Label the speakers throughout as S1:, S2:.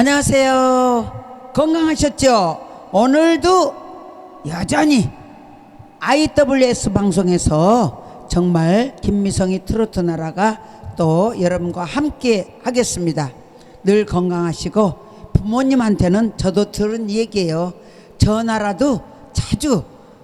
S1: 안녕하세요. 건강하셨죠? 오늘도 여전히 IWS 방송에서 정말 김미성이 트로트 나라가 또 여러분과 함께 하겠습니다. 늘 건강하시고 부모님한테는 저도 들은 얘기예요. 전화라도 자주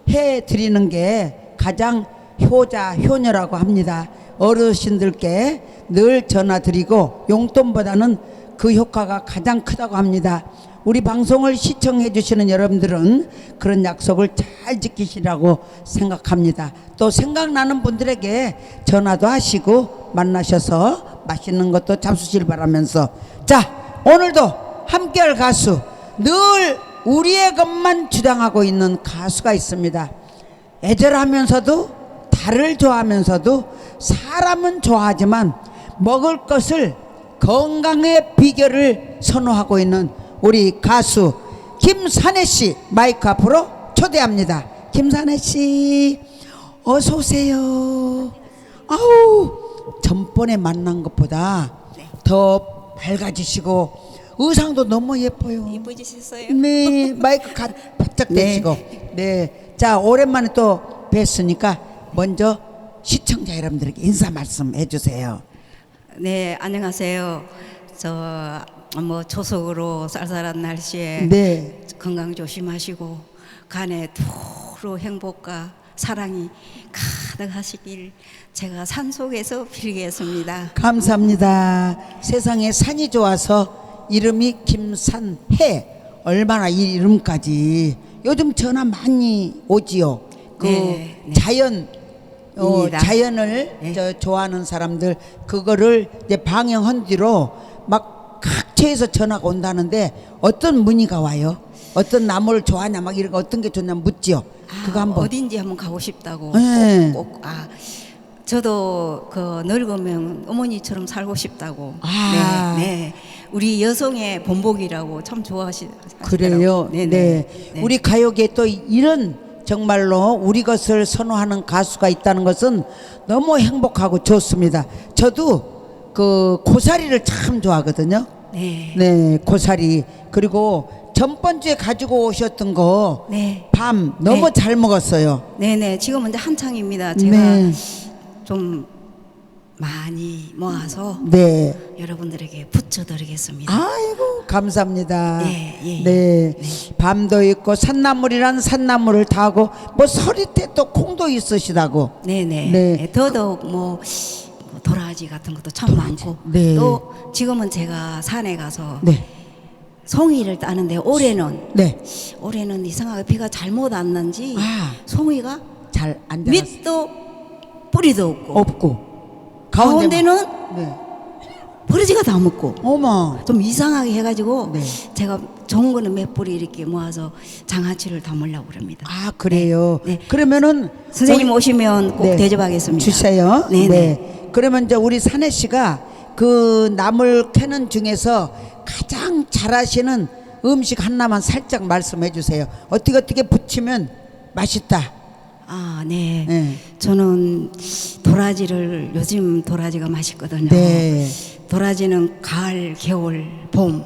S1: 해 드리는 게 가장 효자 효녀라고 합니다. 어르신들께 늘 전화 드리고 용돈보다는 그 효과가 가장 크다고 합니다. 우리 방송을 시청해 주시는 여러분들은 그런 약속을 잘 지키시라고 생각합니다. 또 생각나는 분들에게 전화도 하시고 만나셔서 맛있는 것도 잡수실 바라면서 자 오늘도 함께할 가수 늘 우리의 것만 주장하고 있는 가수가 있습니다. 애절하면서도 달을 좋아하면서도 사람은 좋아하지만 먹을 것을 건강의 비결을 선호하고 있는 우리 가수 김산혜 씨 마이크 앞으로 초대합니다. 김산혜 씨 어서 오세요. 아우 전번에 만난 것보다 더 밝아지시고 의상도 너무 예뻐요.
S2: 예뻐지셨어요?
S1: 네, 마이크 가, 바짝
S2: 네.
S1: 대시고. 네. 자, 오랜만에 또 뵀으니까 먼저 시청자 여러분들에게 인사 말씀 해 주세요.
S2: 네, 안녕하세요. 저 뭐 초속으로 쌀쌀한 날씨에
S1: 네.
S2: 건강 조심하시고 간에 두루 행복과 사랑이 가득하시길 제가 산 속에서 빌겠습니다.
S1: 감사합니다. 세상에 산이 좋아서 이름이 김산해. 얼마나 이 이름까지. 요즘 전화 많이 오지요. 그
S2: 네, 네.
S1: 자연, 어. 자연을
S2: 네.
S1: 저 좋아하는 사람들 그거를 이제 방영한 뒤로 막 각처에서 전화가 온다는데 어떤 문의가 와요? 어떤 나무를 좋아하냐 막 이런 거 어떤 게 좋냐 묻지요.
S2: 아,
S1: 그거 한번.
S2: 어딘지 한번 가고 싶다고.
S1: 네.
S2: 꼭, 꼭, 아, 저도 그 늙으면 어머니처럼 살고 싶다고.
S1: 아.
S2: 네, 네. 우리 여성의 본복이라고 참 좋아하시.
S1: 그래요.
S2: 네,
S1: 네.
S2: 네.
S1: 우리 가요계에 또 이런 정말로 우리 것을 선호하는 가수가 있다는 것은 너무 행복하고 좋습니다. 저도 그 고사리를 참 좋아하거든요.
S2: 네.
S1: 네, 고사리. 그리고 전번 주에 가지고 오셨던 거
S2: 네.
S1: 밤 너무
S2: 네.
S1: 잘 먹었어요.
S2: 네, 네. 지금은 이제 한창입니다. 제가
S1: 네.
S2: 좀 많이 모아서
S1: 네.
S2: 여러분들에게 붙여드리겠습니다.
S1: 아이고 감사합니다.
S2: 예, 예, 예.
S1: 네. 밤도 있고 산나물이란 산나물을 타고 뭐 서리태 또 콩도 있으시다고.
S2: 네, 네.
S1: 네.
S2: 네, 더더욱 뭐 도라지 같은 것도 참 많고
S1: 네.
S2: 또 지금은 제가 산에 가서
S1: 네.
S2: 송이를 따는데 올해는
S1: 네.
S2: 올해는 이상하게 비가 잘못 왔는지
S1: 아.
S2: 송이가
S1: 잘안 자랐어.
S2: 밑도 뿌리도 없고
S1: 없고.
S2: 가운데는
S1: 네.
S2: 버러지가 다 먹고
S1: 어머.
S2: 좀 이상하게 해가지고
S1: 네.
S2: 제가 좋은 거는 몇 뿌리 이렇게 모아서 장아찌를 담으려고 그럽니다.
S1: 아 그래요.
S2: 네.
S1: 그러면은
S2: 선생님
S1: 우리-
S2: 오시면 꼭
S1: 네.
S2: 대접하겠습니다.
S1: 주세요.
S2: 네네.
S1: 그러면 이제 우리 산혜 씨가 그 나물 캐는 중에서 가장 잘하시는 음식 하나만 살짝 말씀해 주세요. 어떻게 어떻게 부치면 맛있다.
S2: 아, 네.
S1: 네.
S2: 저는 도라지를 요즘 도라지가 맛있거든요.
S1: 네.
S2: 도라지는 가을, 겨울, 봄,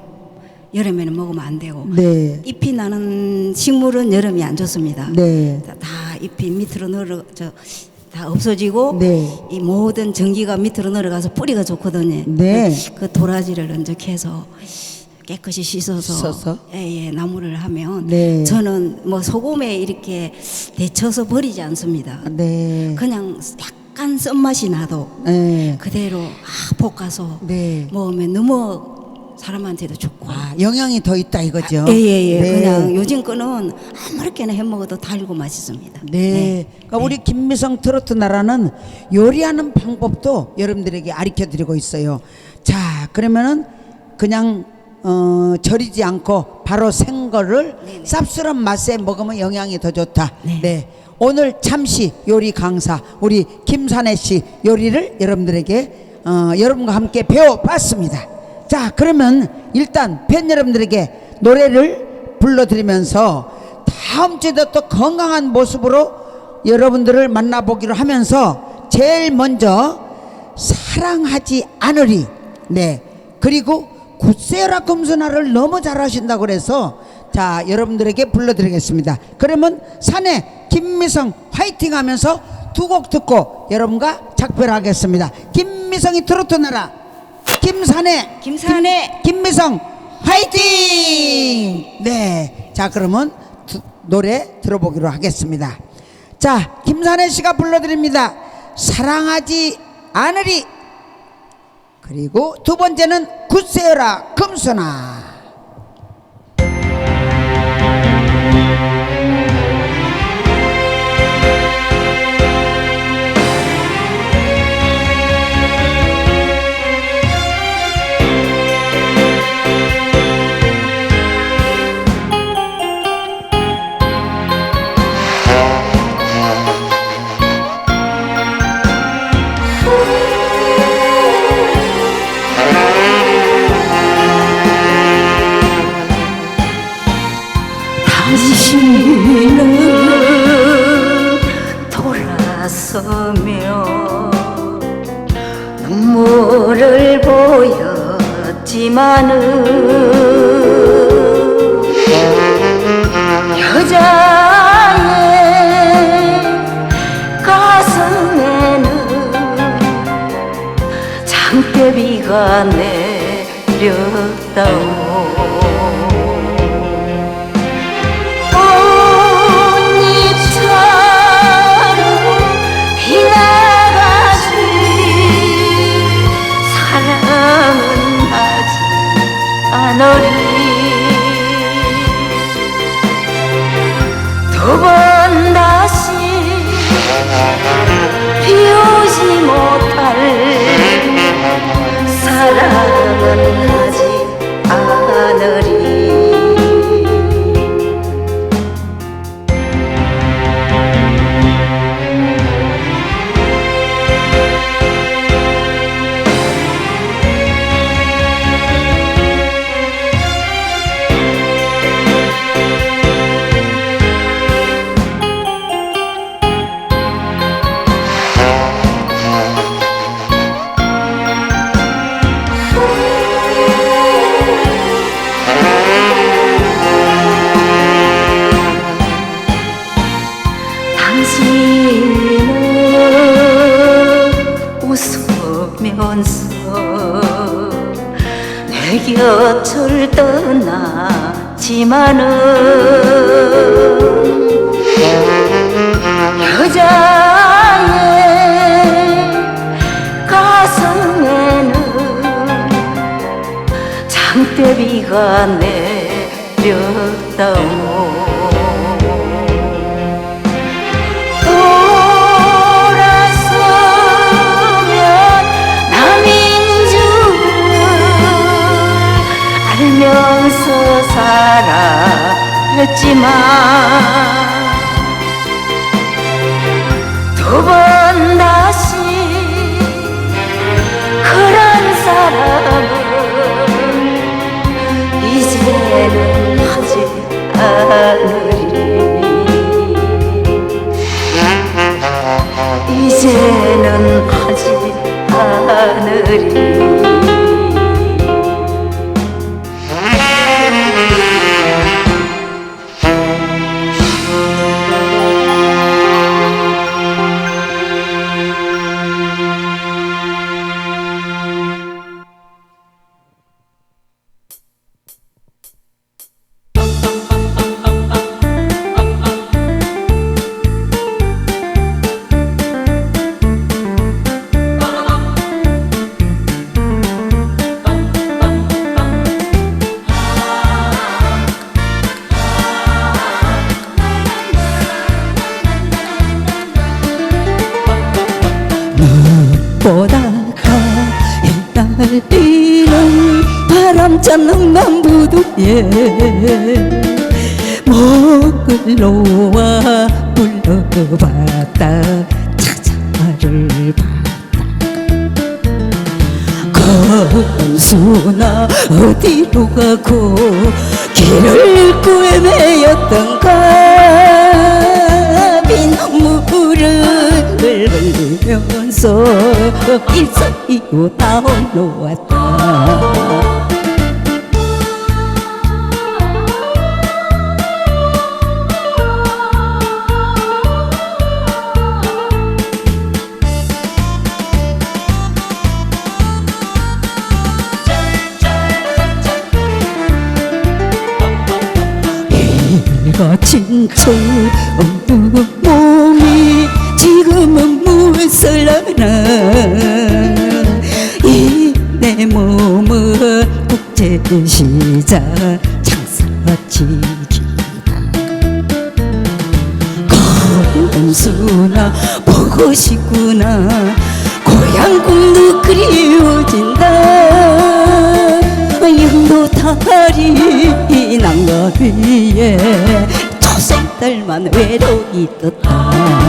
S2: 여름에는 먹으면 안 되고
S1: 네.
S2: 잎이 나는 식물은 여름이 안 좋습니다.
S1: 네.
S2: 다, 다 잎이 밑으로 내려 저다 없어지고
S1: 네.
S2: 이 모든 전기가 밑으로 내려가서 뿌리가 좋거든요.
S1: 네.
S2: 그 도라지를 언적해서 깨끗이 씻어서
S1: 씻어서?
S2: 예, 예, 나무를 하면
S1: 네.
S2: 저는 뭐 소금에 이렇게 데쳐서 버리지 않습니다.
S1: 네.
S2: 그냥 약간 썬맛이 나도
S1: 네.
S2: 그대로 아, 볶아서
S1: 네.
S2: 먹으면 너무 사람한테도 좋고
S1: 아, 영양이 더 있다 이거죠.
S2: 예예예
S1: 네.
S2: 그냥 요즘 거는 아무렇게나 해 먹어도 달고 맛있습니다.
S1: 네. 그러니까 우리 김미성 트로트 나라는 요리하는 방법도 여러분들에게 가르쳐 드리고 있어요. 자, 그러면은 그냥 어, 절이지 않고 바로 생거를 쌉스런 맛에 먹으면 영양이 더 좋다.
S2: 네.
S1: 오늘 잠시 요리 강사 우리 김산혜 씨 요리를 여러분들에게 어, 여러분과 함께 배워봤습니다. 자, 그러면 일단 팬 여러분들에게 노래를 불러드리면서 다음 주에도 또 건강한 모습으로 여러분들을 만나보기로 하면서 제일 먼저 사랑하지 않으리 네 그리고 굿세라 금수나를 너무 잘하신다고 그래서 자 여러분들에게 불러드리겠습니다. 그러면 산에 김미성 화이팅 하면서 두 곡 듣고 여러분과 작별하겠습니다. 김미성이 트로트 나라 김산에
S3: 김산에
S1: 김, 김미성 화이팅! 네. 자 그러면 두- 노래 들어보기로 하겠습니다. 자 김산혜 씨가 불러드립니다. 사랑하지 않으리 그리고 두 번째는 굿세어라 금수나
S2: 돌아서며 눈물을 보였지만은 여자의 가슴에는 장대비가 내렸다오 두 번 다시 피우지 못할 사랑은 떠나지만은 여자의 가슴에는 장대비가 내렸다 살아했지만
S4: 흥남부두에 목을 놓아 불러봤다. 찾아를 봤다. 건수나 어디로 가고 길을 구해매였던가. 빗물을 흘리면서 일사이로 나올라왔다
S2: 다친 저 몸이 지금은 무설러나 이내 몸은 국제시장 장사치기다 건수나 보고 싶구나. 고향 꿈도 그리워진다 다리. 난가 위에 초생딸만 외로이 떴다